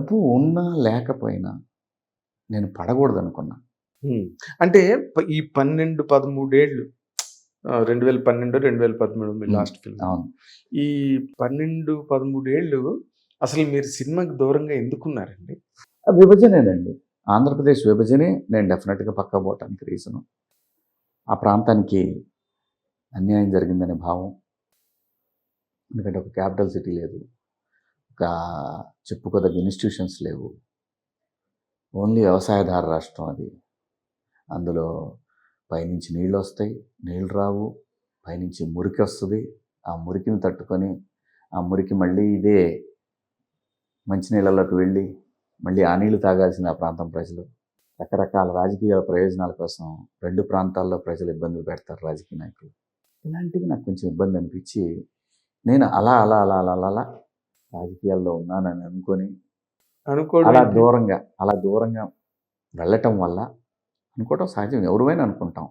డబ్బు ఉన్నా లేకపోయినా నేను పడకూడదు అనుకున్నా. అంటే ఈ పన్నెండు పదమూడేళ్ళు రెండు వేల పన్నెండు రెండు వేల పదమూడు మీ. Last film. అవును. ఈ పన్నెండు పదమూడేళ్ళు అసలు మీరు సినిమాకి దూరంగా ఎందుకున్నారండి? విభజనేనండి. ఆంధ్రప్రదేశ్ విభజనే నేను డెఫినెట్గా పక్కా పోవటానికి రీజను. ఆ ప్రాంతానికి అన్యాయం జరిగిందనే భావం. ఎందుకంటే ఒక క్యాపిటల్ సిటీ లేదు. చెప్పుకోదగ్గ ఇన్స్టిట్యూషన్స్ లేవు. ఓన్లీ వ్యవసాయదార రాష్ట్రం అది. అందులో పైనుంచి నీళ్ళు వస్తాయి నీళ్ళు రావు పైనుంచి మురికి వస్తుంది. ఆ మురికిని తట్టుకొని ఆ మురికి మళ్ళీ ఇదే మంచినీళ్ళలోకి వెళ్ళి మళ్ళీ ఆ నీళ్ళు తాగాల్సిన ఆ ప్రాంతం ప్రజలు. రకరకాల రాజకీయ ప్రయోజనాల కోసం రెండు ప్రాంతాల్లో ప్రజలు ఇబ్బందులు పెడతారు రాజకీయ నాయకులు. ఇలాంటివి నాకు కొంచెం ఇబ్బంది అనిపించి నేను అలా అలా అలా అలా అలా అలా రాజకీయాల్లో ఉన్నానని అనుకొని అలా? దూరంగా అలా దూరంగా వెళ్ళటం వల్ల అనుకోవటం సహజం. ఎవరువైనా అనుకుంటాం.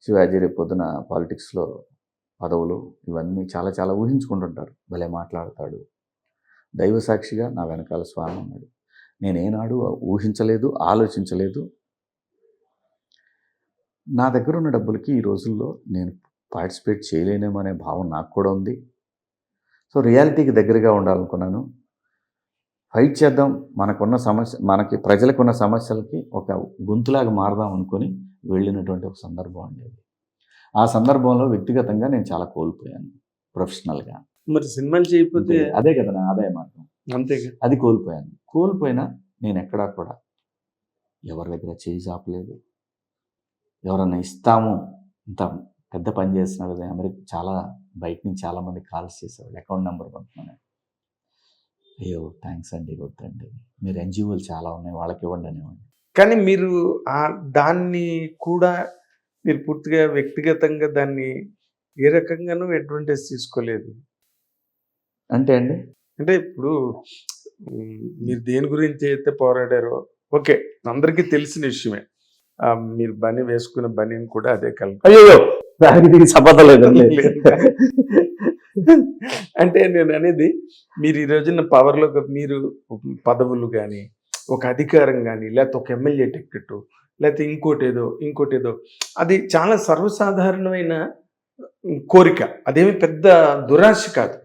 శివాజీ రేపు పొద్దున పాలిటిక్స్లో పదవులు ఇవన్నీ చాలా చాలా ఊహించుకుంటుంటారు. భలే మాట్లాడతాడు. దైవ సాక్షిగా నా వెనకాల స్వామి ఉన్నాడు. నేనేనాడు ఊహించలేదు ఆలోచించలేదు. నా దగ్గర ఉన్న డబ్బులకి ఈ రోజుల్లో నేను పార్టిసిపేట్ చేయలేనేమో అనే భావం నాకు కూడా ఉంది. సో రియాలిటీకి దగ్గరగా ఉండాలనుకున్నాను. ఫైట్ చేద్దాం మనకున్న సమస్య మనకి ప్రజలకున్న సమస్యలకి ఒక గొంతులాగా మారదాం అనుకొని వెళ్ళినటువంటి ఒక సందర్భం ఉండేది ఆ సందర్భంలో వ్యక్తిగతంగా నేను చాలా కోల్పోయాను ప్రొఫెషనల్గా. మరి సినిమాలు చేయకపోతే అదే కదా నా ఆదాయ మార్గం. అంతేగా అది కోల్పోయాను. కోల్పోయినా నేను ఎక్కడా కూడా ఎవరి దగ్గర చేయి చాపలేదు. ఎవరన్నా ఇస్తాము ఇంత పెద్ద పని చేస్తున్నారు కదా అమెరికా చాలా బయట నుంచి చాలామంది కాల్స్ చేసేవాళ్ళు అకౌంట్ నెంబర్ పంపుతున్నాను అయ్యో థ్యాంక్స్ అండి వద్దండి. మీరు ఎన్జిఓలు చాలా ఉన్నాయి వాళ్ళకి ఇవ్వండి అనేవాడిని కానీ మీరు ఆ దాన్ని కూడా మీరు పూర్తిగా వ్యక్తిగతంగా దాన్ని ఏ రకంగానూ అడ్వాంటేజ్ తీసుకోలేదు. అంటే అండి? అంటే ఇప్పుడు మీరు దేని గురించి అయితే పోరాడారో ఓకే అందరికీ తెలిసిన విషయమే. మీరు బని వేసుకున్న బనీని కూడా అదే కలర్ అయ్యో దానికి దీనికి సంబంధం లేదండి అంటే నేను అనేది మీరు ఈ రోజున పవర్లో మీరు పదవులు కానీ ఒక అధికారం కానీ లేకపోతే ఒక ఎమ్మెల్యే టికెట్ లేకపోతే ఇంకోటి ఏదో ఇంకోటి ఏదో అది చాలా సర్వసాధారణమైన కోరిక. అదేమి పెద్ద దురాశ కాదు.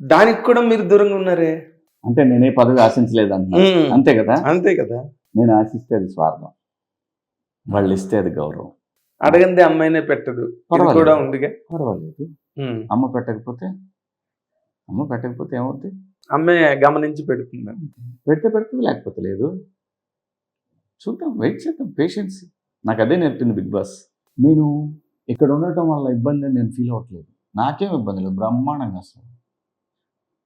దానికి కూడా మీరు దూరంగా ఉన్నారే? అంటే నేనే పదవి ఆశించలేదు అంతే కదా? అంతే కదా? నేను ఆశిస్తే అది స్వార్థం. వాళ్ళు ఇస్తే అది గౌరవం. అడగంది అమ్మాయినే పెట్టదు. కూడా ఉందిగా. పర్వాలేదు. అమ్మ పెట్టకపోతే అమ్మ పెట్టకపోతే ఏమవుతుంది అమ్మాయి గమనించి పెడుతుంది? పెడితే పెడుతుంది లేకపోతే లేదు. చూద్దాం వెయిట్ చేద్దాం పేషెన్స్ నాకు అదే నేర్పింది బిగ్ బాస్. నేను ఇక్కడ ఉండటం వల్ల ఇబ్బంది నేను ఫీల్ అవ్వట్లేదు. నాకేం ఇబ్బంది లేదు బ్రహ్మాండంగా అసలు.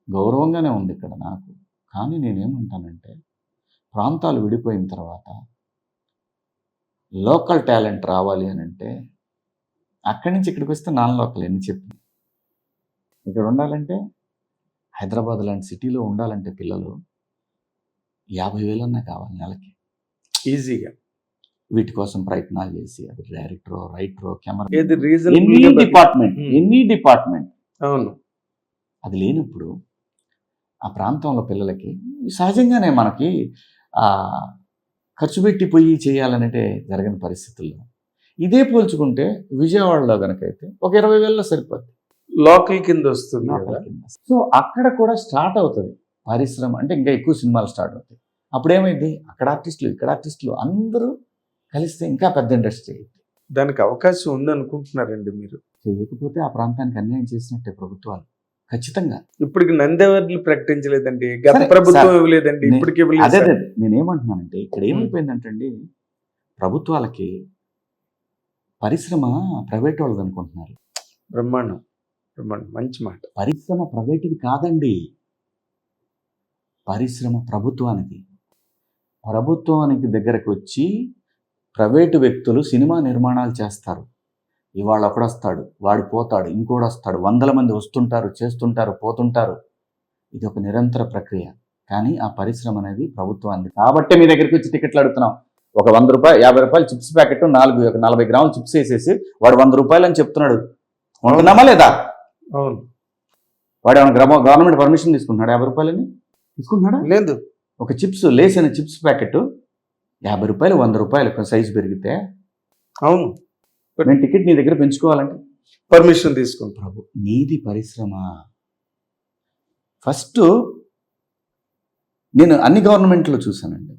గౌరవంగానే ఉంది ఇక్కడ నాకు. కానీ నేనేమంటానంటే ప్రాంతాలు విడిపోయిన తర్వాత లోకల్ టాలెంట్ రావాలి అని అంటే అక్కడి నుంచి ఇక్కడికి వస్తే నాన్ లోకల్ ఎన్ని చెప్పి. ఇక్కడ ఉండాలంటే హైదరాబాద్ లాంటి సిటీలో ఉండాలంటే పిల్లలు యాభై వేలన్నా కావాలి నెలకి. ఈజీగా. వీటి కోసం ప్రయత్నాలు చేసి అది డైరెక్టరో రైటరో కెమెరా ఏది any reason department Hmm. Any department. అవును. అది లేనప్పుడు ఆ ప్రాంతంలో పిల్లలకి సహజంగానే మనకి ఖర్చు పెట్టి పోయి చేయాలనంటే జరగని పరిస్థితుల్లో. ఇదే పోల్చుకుంటే విజయవాడలో కనుకైతే ఒక ఇరవై వేలలో సరిపోద్ది. లోకల్ కింద వస్తుంది సో అక్కడ కూడా స్టార్ట్ అవుతుంది. పరిశ్రమ అంటే ఇంకా ఎక్కువ సినిమాలు స్టార్ట్ అవుతాయి. అప్పుడు ఏమైంది అక్కడ ఆర్టిస్టులు ఇక్కడ ఆర్టిస్టులు అందరూ కలిస్తే ఇంకా పెద్ద ఇండస్ట్రీ అయింది దానికి అవకాశం ఉంది అనుకుంటున్నారండి మీరు. చేయకపోతే ఆ ప్రాంతానికి అన్యాయం చేసినట్టే ప్రభుత్వాలు. ఖచ్చితంగా. ఇప్పటికి నంది ప్రకటించలేదండి. గత ప్రభుత్వం. ఇవ్వలేదండి. ఇప్పటికి అదే. నేనేమంటున్నానంటే ఇక్కడ ఏమైపోయిందంటే అండి ప్రభుత్వాలకి పరిశ్రమ ప్రైవేట్ వాళ్ళది అనుకుంటున్నారు. బ్రహ్మాండం బ్రహ్మాండం మంచి మాట. పరిశ్రమ ప్రైవేటుది కాదండి. పరిశ్రమ ప్రభుత్వానికి ప్రభుత్వానికి దగ్గరకు వచ్చి ప్రైవేటు వ్యక్తులు సినిమా నిర్మాణాలు చేస్తారు. ఇవాళ ఒకడొస్తాడు వాడు పోతాడు ఇంకోడు వస్తాడు వందల మంది వస్తుంటారు చేస్తుంటారు పోతుంటారు. ఇది ఒక నిరంతర ప్రక్రియ. కానీ ఆ పరిశ్రమ అనేది ప్రభుత్వానికి కాబట్టి మీ దగ్గరికి వచ్చి టికెట్లు అడుగుతున్నాం. ఒక వంద రూపాయలు యాభై రూపాయలు చిప్స్ ప్యాకెట్ నాలుగు ఒక నలభై గ్రాములు చిప్స్ వేసేసి వాడు వంద రూపాయలు అని చెప్తున్నాడు. ఉంటున్నామా లేదా? అవును. వాడు ఏమైనా గ్రామ గవర్నమెంట్ పర్మిషన్ తీసుకుంటున్నాడు యాభై రూపాయలని? తీసుకుంటున్నాడా? లేదు. ఒక చిప్స్ లేస్ అనే చిప్స్ ప్యాకెట్ యాభై రూపాయలు వంద రూపాయలు సైజు పెరిగితే? అవును. నేను టికెట్ నీ దగ్గర పెంచుకోవాలంటే? పర్మిషన్ తీసుకుంటాం. ప్రభు నీది పరిశ్రమ. ఫస్ట్ నేను అన్ని గవర్నమెంట్లో చూశానండి.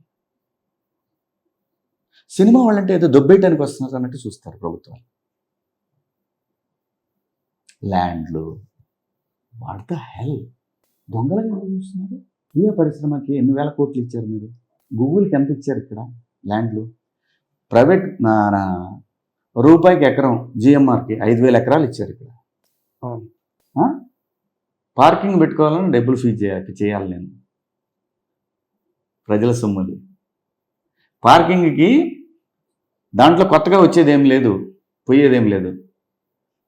సినిమా వాళ్ళంటే ఏదో దొబ్బేయడానికి వస్తున్నారు అన్నట్టు చూస్తారు ప్రభుత్వాలు ల్యాండ్లు వాట్ ద హెల్ దొంగలుగా ఎందుకు చూస్తున్నారు? ఏ పరిశ్రమకి ఎన్ని వేల కోట్లు ఇచ్చారు మీరు? గూగుల్కి ఎంత ఇచ్చారు ఇక్కడ? ల్యాండ్లు ప్రైవేట్ రూపాయికి ఎకరం జిఎంఆర్కి ఐదు వేల ఎకరాలు ఇచ్చారు ఇక్కడ? పార్కింగ్ పెట్టుకోవాలని డబ్బులు ఫీజు చేయాలి చేయాలి నేను. ప్రజల సొమ్ముది. పార్కింగ్కి దాంట్లో కొత్తగా వచ్చేది లేదు పోయేదేం లేదు.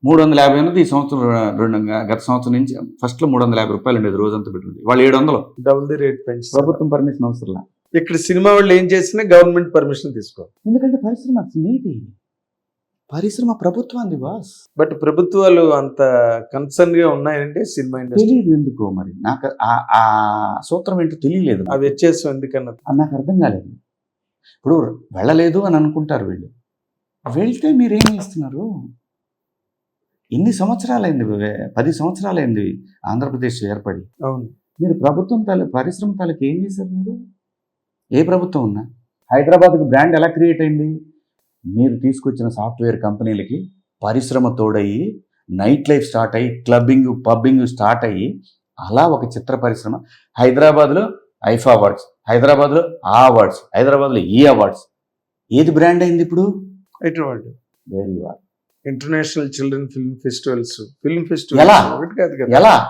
మూడు వందల యాభై ఉన్నది ఈ సంవత్సరం రెండు గత సంవత్సరం నుంచి ఫస్ట్లో మూడు వందల యాభై రూపాయలు ఉండేది రోజంతా పెట్టుకుంది వాళ్ళు ఏడు వందలు డబుల్ ది రేట్ పెంచి ప్రభుత్వం పర్మిషన్ అవసరం ఇక్కడ సినిమా వాళ్ళు ఏం చేసినా గవర్నమెంట్ పర్మిషన్ తీసుకోవాలి. ఎందుకంటే పరిశ్రమ నీది పరిశ్రమ ప్రభుత్వాన్ని బాస్ బట్ ప్రభుత్వాలు అంత కన్సర్న్గా ఉన్నాయంటే సినిమా ఇండస్ట్రీ తెలియదు ఎందుకో మరి? నాకు ఆ- సూత్రం ఏంటో తెలియలేదు ఆ వ్యత్యాసం ఎందుకన్నా నాకు అర్థం కాలేదు. ఇప్పుడు వెళ్ళలేదు అని అనుకుంటారు వీళ్ళు. వెళ్తే మీరేం చేస్తున్నారు? ఎన్ని సంవత్సరాలైంది పది సంవత్సరాలైంది ఆంధ్రప్రదేశ్ ఏర్పడి? అవును. మీరు ప్రభుత్వం తాలూ పరిశ్రమ తాలూకు ఏం చేశారు మీరు? ఏ ప్రభుత్వం ఉన్నా? హైదరాబాద్కి బ్రాండ్ ఎలా క్రియేట్ అయింది? మీరు తీసుకొచ్చిన సాఫ్ట్వేర్ కంపెనీలకి పరిశ్రమ తోడయ్యి నైట్ లైఫ్ స్టార్ట్ అయ్యి క్లబ్బింగ్ పబ్బింగ్ స్టార్ట్ అయ్యి అలా ఒక చిత్ర పరిశ్రమ హైదరాబాద్లో ఐఫా అవార్డ్స్ హైదరాబాద్లో ఆ అవార్డ్స్ హైదరాబాద్లో ఈ అవార్డ్స్. ఏది బ్రాండ్ అయింది ఇప్పుడు. International children film festivals. Film ఎలా? ఒకటి కాదు కదా. ఎలా?